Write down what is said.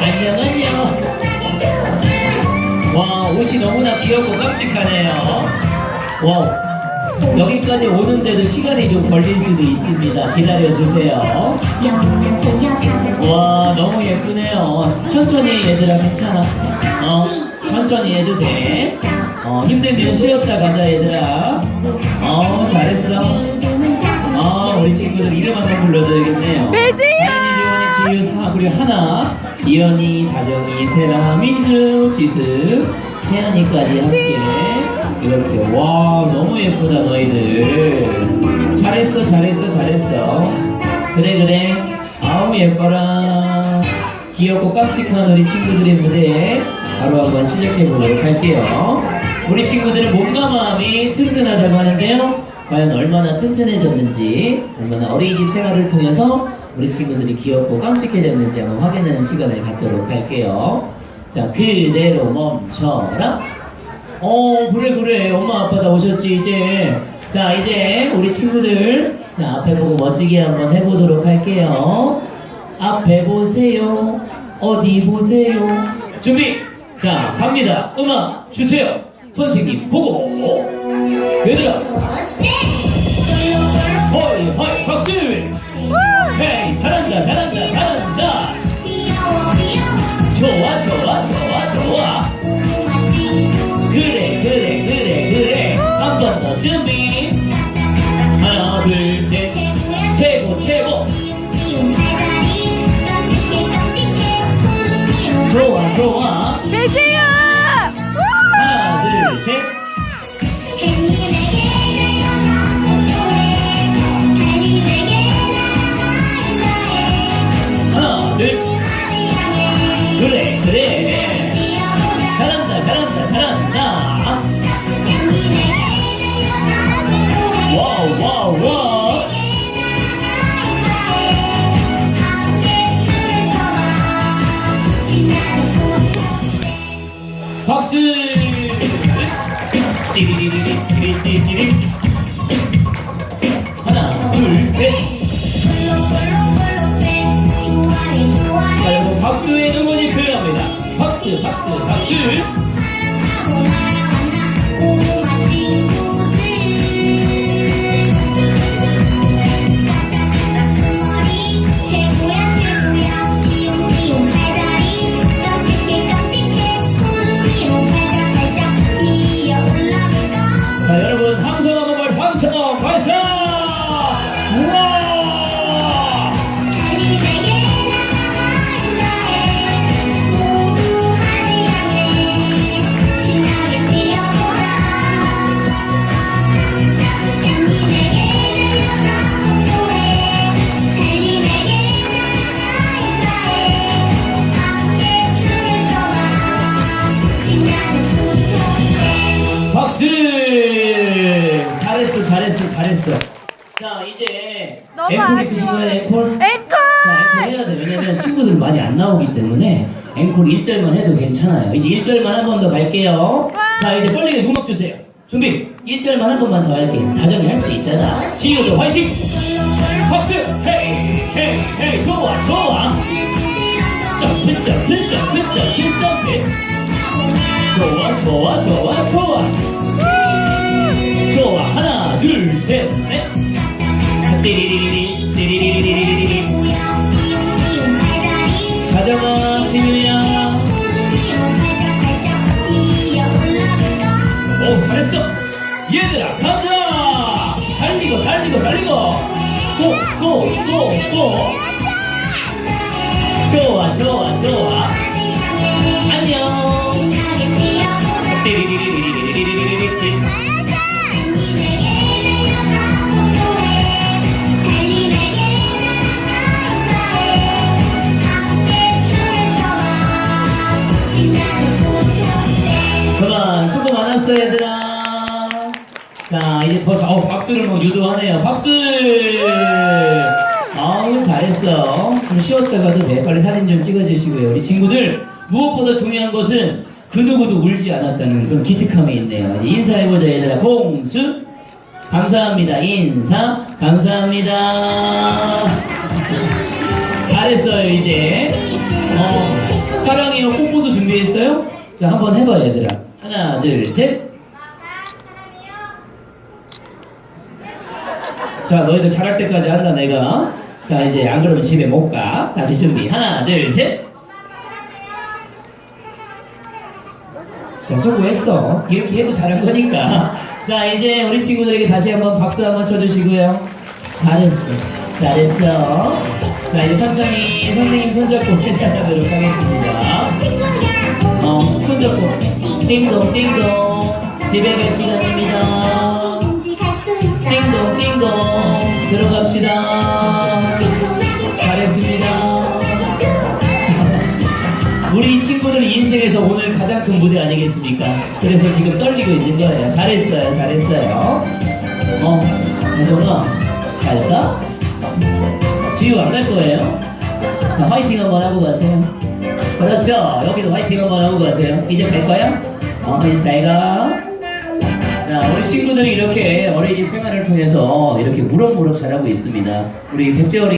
안녕 안녕 와 옷이 너무나 귀엽고 깜찍하네요. 와 여기까지 오는데도 시간이 좀 걸릴 수도 있습니다. 기다려주세요. 와 너무 예쁘네요. 천천히 얘들아 괜찮아? 어 천천히 해도 돼. 어, 힘들면 쉬었다 가자 얘들아. 어 잘했어. 아 우리 친구들 이름 한번 불러줘야겠네요! 다현이, 지원이, 지유, 사 그리고 하나 이현이, 다정이, 세라, 민주, 지수 태연이까지 함께 이렇게. 와 너무 예쁘다 너희들. 잘했어 잘했어 잘했어. 그래 그래. 아우 예뻐라. 귀엽고 깜찍한 우리 친구들의 무대 바로 한번 시작해 보도록 할게요. 우리 친구들은 몸과 마음이 튼튼하다고 하는데요. 과연 얼마나 튼튼해졌는지 얼마나 어린이집 생활을 통해서 우리 친구들이 귀엽고 깜찍해졌는지 한번 확인하는 시간을 갖도록 할게요. 자 그대로 멈춰라. 어 그래 그래. 엄마 아빠 다 오셨지 이제. 자 이제 우리 친구들 자 앞에 보고 멋지게 한번 해보도록 할게요. 앞에 보세요. 어디 보세요? 준비. 자 갑니다. 음악 주세요. 선생님 보고. 얘들아 좋아 좋아 배지야! 하나 둘셋 Görüşürüz. 박수 잘했어 잘했어 잘했어. 자 이제 너무 앵콜 있으신 아쉬워요. 거예요 앵콜? 자 앵콜! 해야 돼. 왜냐면 친구들 많이 안 나오기 때문에 앵콜 1절만 해도 괜찮아요. 이제 1절만 한 번 더 갈게요. 와. 자 이제 빨리 음악 주세요. 준비. 1절만 한 번만 더 할게 다정이 할수 있잖아. 지효도 화이팅! 박수! 헤이 헤이 헤이. 좋아 좋아. 점프 점프 점프 점프 점프 좋아 좋아 좋아 좋아. 좋아 하나 둘셋넷. 띠리리리리 띠리리리리리리 가져가 지유야. 오 잘했어. 얘들아 가자. 달리고 달리고 달리고. 또또또또 좋아 좋아 좋아 많았어 얘들아. 자 이제 더 자, 어, 박수를 뭐 유도하네요. 박수! 아우 잘했어. 좀 쉬었다 가도 돼. 빨리 사진 좀 찍어주시고요. 우리 친구들 무엇보다 중요한 것은 그 누구도 울지 않았다는 그런 기특함이 있네요. 인사해보자 얘들아. 봉수. 감사합니다. 인사. 감사합니다. 잘했어요 이제. 어. 사랑해요. 뽀뽀도 준비했어요? 자 한번 해봐 얘들아 하나 둘 셋. 자 너희들 잘할 때까지 한다 내가. 자 이제 안 그러면 집에 못 가. 다시 준비. 하나 둘 셋. 자 수고했어. 이렇게 해도 잘한 거니까. 자 이제 우리 친구들에게 다시 한번 박수 한번 쳐주시고요. 잘했어. 잘했어. 자 이제 천천히 선생님 손잡고 시작하도록 하겠습니다. 어 손잡고 띵동 띵동 집에 갈 시간입니다 띵동 띵동 들어갑시다 잘했습니다 우리 친구들 인생에서 오늘 가장 큰 무대 아니겠습니까? 그래서 지금 떨리고 있는 거예요. 잘했어요, 잘했어요. 어, 혜정아, 갈까? 지우 안 갈 거예요? 자, 화이팅 한번 하고 가세요. 그렇죠. 여기도 화이팅 한번 하고 가세요. 이제 갈 거야? 어, 이제 잘 가. 자, 우리 친구들이 이렇게 어린이집 생활을 통해서 이렇게 무럭무럭 자라고 있습니다. 우리 백재어린